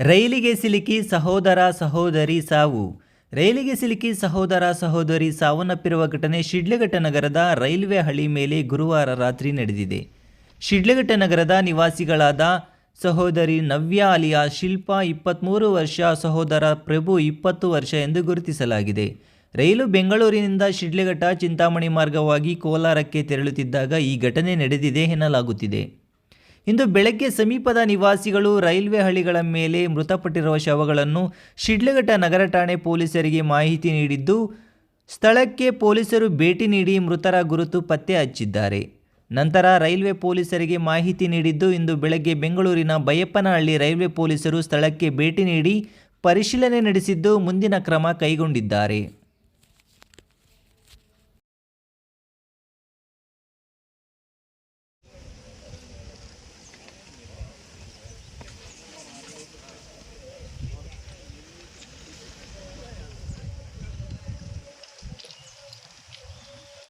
ರೈಲಿಗೆ ಸಿಲುಕಿ ಸಹೋದರ ಸಹೋದರಿ ಸಾವು. ರೈಲಿಗೆ ಸಿಲುಕಿ ಸಹೋದರ ಸಹೋದರಿ ಸಾವನ್ನಪ್ಪಿರುವ ಘಟನೆ ಶಿಡ್ಲಘಟ್ಟ ನಗರದ ರೈಲ್ವೆ ಹಳಿ ಮೇಲೆ ಗುರುವಾರ ರಾತ್ರಿ ನಡೆದಿದೆ. ಶಿಡ್ಲಘಟ್ಟ ನಗರದ ನಿವಾಸಿಗಳಾದ ಸಹೋದರಿ ನವ್ಯ ಅಲಿಯಾ, ಶಿಲ್ಪಾ ಇಪ್ಪತ್ತ್ಮೂರು ವರ್ಷ, ಸಹೋದರ ಪ್ರಭು ಇಪ್ಪತ್ತು ವರ್ಷ ಎಂದು ಗುರುತಿಸಲಾಗಿದೆ. ರೈಲು ಬೆಂಗಳೂರಿನಿಂದ ಶಿಡ್ಲಘಟ್ಟ ಚಿಂತಾಮಣಿ ಮಾರ್ಗವಾಗಿ ಕೋಲಾರಕ್ಕೆ ತೆರಳುತ್ತಿದ್ದಾಗ ಈ ಘಟನೆ ನಡೆದಿದೆ ಎನ್ನಲಾಗುತ್ತಿದೆ. ಇಂದು ಬೆಳಗ್ಗೆ ಸಮೀಪದ ನಿವಾಸಿಗಳು ರೈಲ್ವೆ ಹಳಿಗಳ ಮೇಲೆ ಮೃತಪಟ್ಟಿರುವ ಶವಗಳನ್ನು ಶಿಡ್ಲಘಟ್ಟ ನಗರ ಠಾಣೆ ಪೊಲೀಸರಿಗೆ ಮಾಹಿತಿ ನೀಡಿದ್ದು, ಸ್ಥಳಕ್ಕೆ ಪೊಲೀಸರು ಭೇಟಿ ನೀಡಿ ಮೃತರ ಗುರುತು ಪತ್ತೆ ಹಚ್ಚಿದ್ದಾರೆ. ನಂತರ ರೈಲ್ವೆ ಪೊಲೀಸರಿಗೆ ಮಾಹಿತಿ ನೀಡಿದ್ದು, ಇಂದು ಬೆಳಗ್ಗೆ ಬೆಂಗಳೂರಿನ ಬೈಯಪ್ಪನಹಳ್ಳಿ ರೈಲ್ವೆ ಪೊಲೀಸರು ಸ್ಥಳಕ್ಕೆ ಭೇಟಿ ನೀಡಿ ಪರಿಶೀಲನೆ ನಡೆಸಿದ್ದು ಮುಂದಿನ ಕ್ರಮ ಕೈಗೊಂಡಿದ್ದಾರೆ.